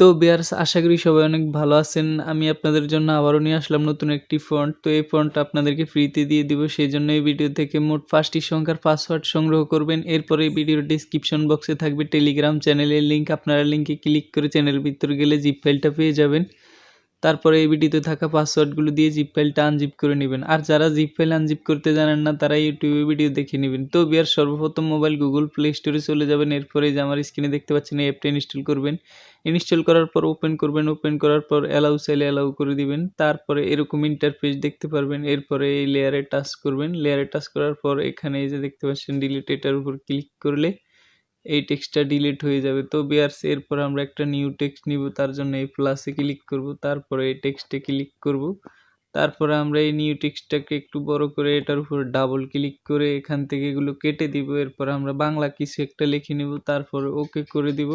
তো বিয়ার্স, আশা করি সবাই অনেক ভালো আছেন। আমি আপনাদের জন্য আবারও নিয়ে আসলাম নতুন একটি ফন্ট। তো এই ফন্টটা আপনাদেরকে ফ্রিতে দিয়ে দিব। সেই জন্য এই ভিডিও থেকে মোট পাঁচটি সংখ্যার পাসওয়ার্ড সংগ্রহ করবেন। এরপরে এই ভিডিওর ডিসক্রিপশন বক্সে থাকবে টেলিগ্রাম চ্যানেলের লিঙ্ক আপনারা লিঙ্কে ক্লিক করে চ্যানেলের ভিতরে গেলে জিপ ফাইলটা পেয়ে যাবেন। তারপরে ভিডিওতে থাকা পাসওয়ার্ডগুলো দিয়ে জিপ ফাইলটা আনজিপ করে নেবেন। আর যারা জিপ ফাইল আনজিপ করতে জানেন না, তারা ইউটিউবে ভিডিও দেখে নেবেন। তো বিয়ার সর্বপ্রথম মোবাইল গুগল প্লে স্টোরে চলে যাবেন। এরপরে যে আমার স্ক্রিনে দেখতে পাচ্ছেন, এই অ্যাপটা ইনস্টল করবেন। ইনস্টল করার পর ওপেন করবেন। ওপেন করার পর অ্যালাউ চাইলে অ্যালাউ করে দিবেন। তারপরে এরকম ইন্টারফেস দেখতে পারবেন। এরপরে এই লেয়ারে টাচ করবেন। লেয়ারে টাচ করার পর এখানে এই যে দেখতে পাচ্ছেন ডিলিট এটার উপর ক্লিক করলে এই টেক্সটটা ডিলিট হয়ে যাবে। তো বিয়ার্স, এরপর আমরা একটা নিউ টেক্সট নিব, তার জন্য এই প্লাসে ক্লিক করব, তারপরে এই টেক্সটে ক্লিক করব। তারপরে আমরা এই নিউ টেক্সটটাকে একটু বড় করে এটার উপর ডাবল ক্লিক করে এখান থেকে এগুলো কেটে দিব। এরপর আমরা বাংলা কিছু একটা লিখে নিব, তারপর ওকে করে দিব।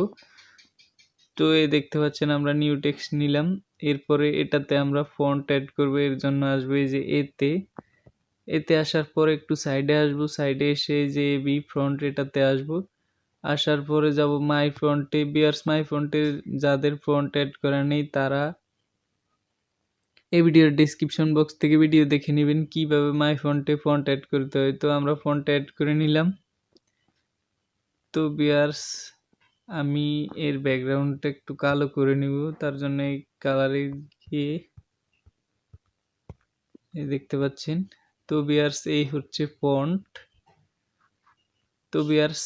তো এই দেখতে পাচ্ছেন আমরা নিউ টেক্সট নিলাম। এরপরে এটাতে আমরা ফন্ট অ্যাড করব, এর জন্য আসবে এই যে এতে। এতে আসার পর একটু সাইডে আসব সাইডে এসে যে বি ফ্রন্ট এটাতে আসব। আসার পরে যাব মাই ফ্রন্টে বিয়ার্স মাই ফ্রন্টে যাদের ফ্রন্ট অ্যাড করা নেই তারা এই ভিডিওর ডিসক্রিপশন বক্স থেকে ভিডিও দেখে নেবেন কীভাবে মাই ফ্রন্টে ফন্ট অ্যাড করতে হয়। তো আমরা ফন্ট অ্যাড করে নিলাম। তো বিয়ার্স আমি এর ব্যাকগ্রাউন্ডটা একটু কালো করে নিব, তার জন্য এই কালারে গিয়ে দেখতে পাচ্ছেন। তো বিয়ার্স এই হচ্ছে ফন্ট তো বিয়ার্স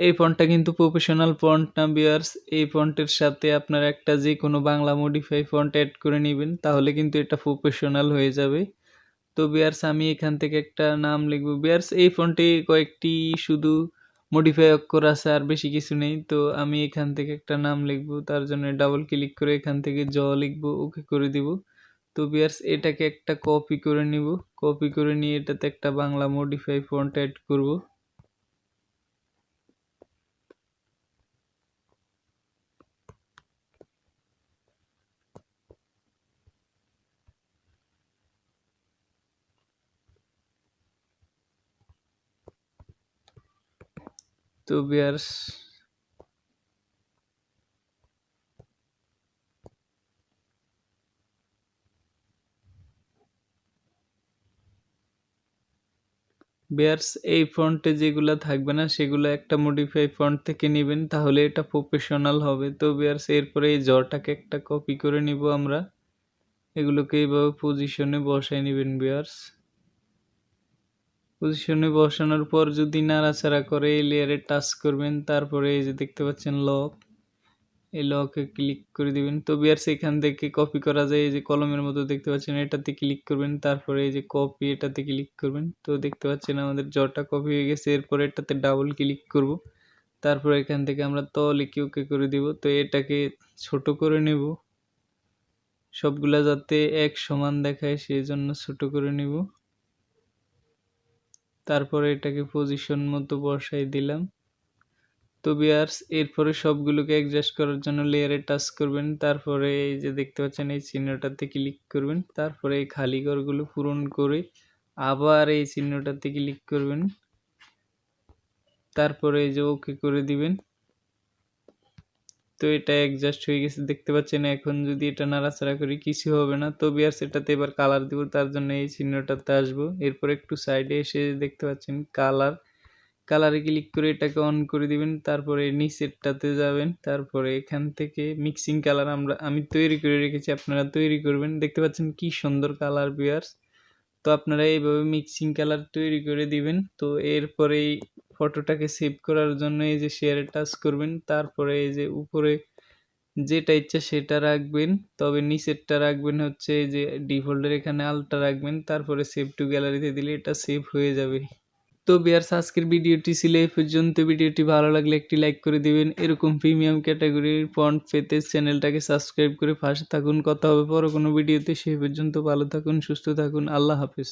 এই ফন্টটা কিন্তু প্রফেশনাল ফন্ট না বিয়ার্স এই ফন্টের সাথে আপনার একটা যে কোনো বাংলা মডিফাই ফন্ট অ্যাড করে নেবেন, তাহলে কিন্তু এটা প্রফেশনাল হয়ে যাবে। তো বিয়ার্স আমি এখান থেকে একটা নাম লিখব। বিয়ার্স এই ফন্টে কয়েকটি শুধু মডিফাই অক্ষর আছে, আর বেশি কিছু নেই। তো আমি এখান থেকে একটা নাম লিখব, তার জন্য ডাবল ক্লিক করে এখান থেকে জ লিখব ওকে করে দিব। তো বিয়ার্স এটাকে একটা কপি করে নিব। কপি করে নিয়ে এটাতে একটা বাংলা মডিফাই ফন্ট অ্যাড করব। তো বিয়ার্স বিয়ার্স এই ফন্টে যেগুলো থাকবে না, সেগুলো একটা মডিফাই ফন্ট থেকে নেবেন, তাহলে এটা প্রফেশনাল হবে। তো বিয়ার্স এরপরে এই জটাকে একটা কপি করে নিব আমরা। এগুলোকে এইভাবে পজিশনে বসাই নেবেন বিয়ার্স পজিশনে বসানোর পর যদি নাড়াচাড়া করে এই লেয়ারে টাচ করবেন, তারপরে এই যে দেখতে পাচ্ছেন লক এই লকে ক্লিক করে দিবেন। তো বিয়ার্স এখান থেকে কপি করা যায়, এই যে কলমের মতো দেখতে পাচ্ছেন, এটাতে ক্লিক করবেন, তারপরে এই যে কপি এটাতে ক্লিক করবেন। তো দেখতে পাচ্ছেন আমাদের জটা কপি হয়ে গেছে, এরপরে এটাতে ডাবল ক্লিক করব। তারপর এখান থেকে আমরা ত লিখে ওকে করে দিব। তো এটাকে ছোট করে নেব। সবগুলা যাতে এক সমান দেখায় সেই জন্য ছোট করে নিব। তারপরে এটাকে পজিশন মতো বসাই দিলাম। তো বিয়ার্স, এরপরে সবগুলোকে অ্যাডজাস্ট করার জন্য লেয়ারে টাচ করবেন। তারপরে এই যে দেখতে পাচ্ছেন, এই চিহ্নটাতে ক্লিক করবেন। তারপরে এই খালি ঘরগুলো পূরণ করে আবার এই চিহ্নটাতে ক্লিক করবেন। তারপরে এই যে ওকে করে দিবেন। তো এটা অ্যাডজাস্ট হয়ে গেছে, দেখতে পাচ্ছেন এখন যদি এটা নাড়াচাড়া করি কিছু হবে না। তো বিয়ার সেটাতে এবার কালার দিব, তার জন্য এই চিহ্নটাতে আসব। এরপর একটু সাইডে এসে দেখতে পাচ্ছেন কালার কালারে ক্লিক করে এটাকে অন করে দিবেন, তারপরে নিচেরটাতে যাবেন, তারপরে এখান থেকে মিক্সিং কালার আমরা, আমি তৈরি করে রেখেছি, আপনারা তৈরি করবেন। দেখতে পাচ্ছেন কি সুন্দর কালার বিয়ার্স তো আপনারা এইভাবে মিক্সিং কালার তৈরি করে দিবেন। তো এরপরে এই ফটোটাকে সেভ করার জন্য এই যে শেয়ারে টাচ করবেন, তারপরে এই যে উপরে যেটা ইচ্ছা সেটা রাখবেন, তবে নিচেরটা রাখবেন হচ্ছে এই যে ডিফল্টের এখানে আলটা রাখবেন, তারপরে সেভ টু গ্যালারিতে দিলে এটা সেভ হয়ে যাবে। তো বিয়ার্স আজকের ভিডিওটি ছিল এই পর্যন্ত। ভিডিওটি ভালো লাগলে একটি লাইক করে দিবেন। এরকম প্রিমিয়াম ক্যাটাগরির ফন্ট পেতে চ্যানেলটাকে সাবস্ক্রাইব করে পাশে থাকুন। কথা হবে পরে কোনো ভিডিওতে। সেই পর্যন্ত ভালো থাকুন, সুস্থ থাকুন। আল্লাহ হাফিজ।